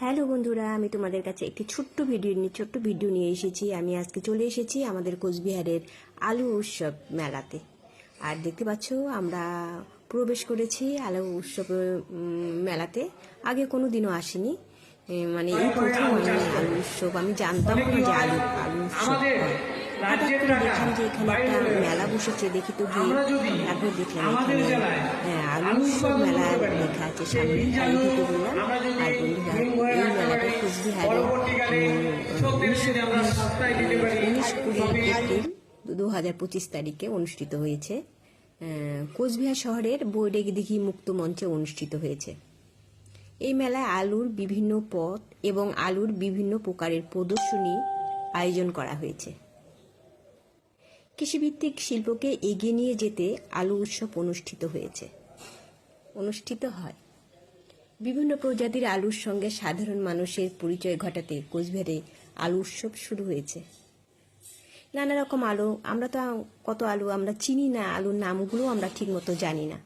Hello বন্ধুরা, আমি তোমাদের কাছে একটি ছোট্ট ভিডিও নিয়ে, ছোট্ট ভিডিও নিয়ে এসেছি। আমি আজকে চলে এসেছি আমাদের কোচবিহারের আলু উৎসব মেলাতে। আর দেখতে পাচ্ছ, আমরা প্রবেশ করেছি আলু উৎসব মেলাতে। আগে কোনো দিনও আসিনি মানে এই প্রথম আলু উৎসব, আমি জানতাম না যে আলু আলু উৎসব হঠাৎ করে দেখলাম যে এখানে একটা মেলা বসেছে, দেখি তো গিয়ে তারপর দেখলাম এখানে। হ্যাঁ আলু উৎসব মেলা লেখা আছে সামনে মেলাটা কোচবিহারে উনিশ কুড়ি এপ্রিল দু হাজার পঁচিশ তারিখে অনুষ্ঠিত হয়েছে। কোচবিহার শহরের বৈরাগীদিঘি মুক্ত মঞ্চে অনুষ্ঠিত হয়েছে। এই মেলায় আলুর বিভিন্ন পথ এবং আলুর বিভিন্ন প্রকারের প্রদর্শনী আয়োজন করা হয়েছে। কৃষিভিত্তিক শিল্পকে এগিয়ে নিয়ে যেতে আলু উৎসব অনুষ্ঠিত হয়েছে। অনুষ্ঠিত হয়। বিভিন্ন প্রজাতির আলুর সঙ্গে সাধারণ মানুষের পরিচয় ঘটাতে কোচবিহারে আলু উৎসব শুরু হয়েছে। নানা রকম আলু, আমরা তো কত আলু, আমরা চিনি না আলুর নামগুলো আমরা ঠিক মতো জানি না।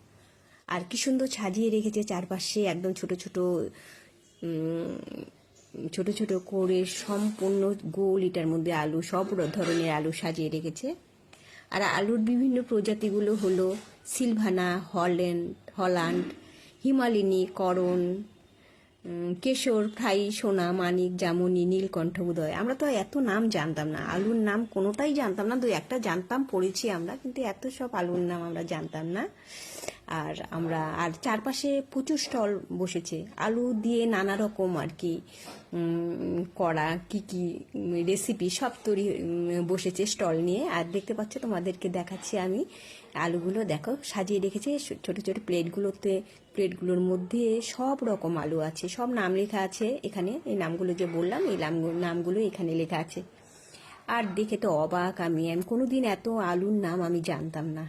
আর কি সুন্দর সাজিয়ে রেখেছে চারপাশে একদম ছোট ছোট ছোট ছোট করে সম্পূর্ণ গোল এটার মধ্যে আলু, সব ধরনের আলু সাজিয়ে রেখেছে। আর আলুর বিভিন্ন প্রজাতিগুলো হলো সিলভানা হল্যান্ড হল্যান্ড হিমালিনী করণ কেশর ফ্রাই সোনা, মানিক, জামনি, নীলকণ্ঠ, উদয়। আমরা তো এত নাম জানতাম না। আলুর নাম কোনোটাই জানতাম না। দু একটা জানতাম, পড়েছি আমরা, কিন্তু এত সব আলুর নাম আমরা জানতাম না। আর আমরা, আর চারপাশে প্রচুর স্টল বসেছে। আলু দিয়ে নানা রকম আর কি করা কি কি রেসিপি সব তৈরি বসেছে স্টল নিয়ে। আর দেখতে পাচ্ছ, তোমাদেরকে দেখাচ্ছি আমি আলুগুলো। দেখো, সাজিয়ে রেখেছে ছোট ছোট প্লেটগুলোতে, প্লেটগুলোর মধ্যে সব রকম আলু আছে, সব নাম লেখা আছে এখানে। এই নামগুলো যে বললাম, এই নামগুলো এখানে লেখা আছে। আর দেখে তো অবাক আমি আমি কোনোদিন এত আলুর নাম আমি জানতাম না।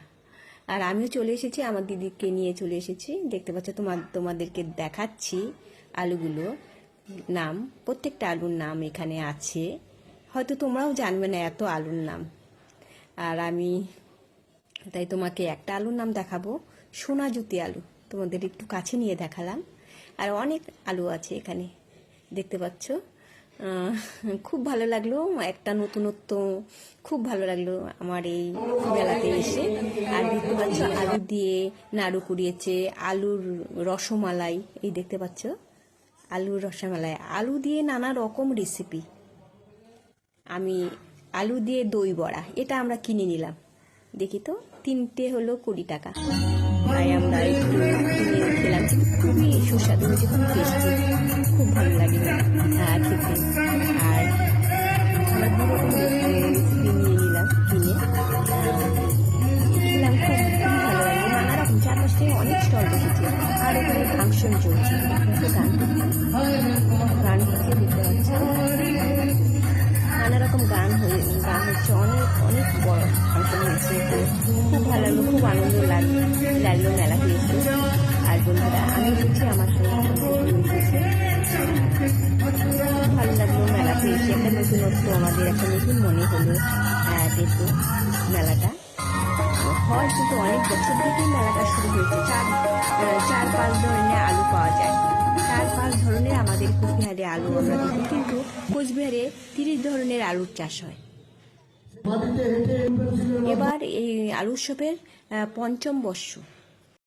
আর আমিও চলে এসেছি, আমার দিদিকে নিয়ে চলে এসেছি। দেখতে পাচ্ছ, তোমার, তোমাদেরকে দেখাচ্ছি আলুগুলো। নাম, প্রত্যেকটা আলুর নাম এখানে আছে। হয়তো তোমরাও জানবে না এত আলুর নাম। আর আমি, তাই তোমাকে একটা আলুর নাম দেখাবো সোনাজুতি আলু। তোমাদের একটু কাছে নিয়ে দেখালাম। আর অনেক আলু আছে এখানে। দেখতে পাচ্ছ খুব ভালো লাগল, একটা নতুনত্ব খুব ভালো লাগল আমার এই মেলাতে এসে। আর দেখতে পাচ্ছ, আলু দিয়ে নাড়ু কুড়িয়েছে, আলুর রসমালাই, এই দেখতে পাচ্ছ, আলুর রসমালাই। আলু দিয়ে নানা রকম রেসিপি আমি আলু দিয়ে দই বড়া, এটা আমরা কিনে নিলাম। দেখি তো, তিনটে হলো কুড়ি টাকা। আমরা খেলাম। খুবই সুস্বাদু, খুব খুব ভালো লাগে। খেতে। আর আমরা দু রেসিপি নিয়ে নিলাম কিনে। খেলাম খুব ভালো লাগে। নানা রকম চারপাশে অনেক স্টল বসেছে আর ফাংশন চলছে। গান হচ্ছে দেখতে পাচ্ছি নানা গান হয়ে, গান হচ্ছে। অনেক অনেক বড় ফাংশন হয়েছে। খুব ভালো লাগল, খুব আনন্দ লাগল লাগল মেলাতে আর বন্ধুরা, আমি এসেছি আমার নতুনত্ব আমাদের একটা নতুন মনে হলো দেখো মেলাটা। হয় কিন্তু অনেক বছর থেকেই মেলাটা শুরু হয়েছে। চার চার পাঁচ ধরনের আলু পাওয়া যায়। চার পাঁচ ধরনের আমাদের কোচবিহারে আলু আমরা দেখি, কিন্তু কোচবিহারে তিরিশ ধরনের আলুর চাষ হয়। এবার এই আলু উৎসবের পঞ্চম বর্ষ।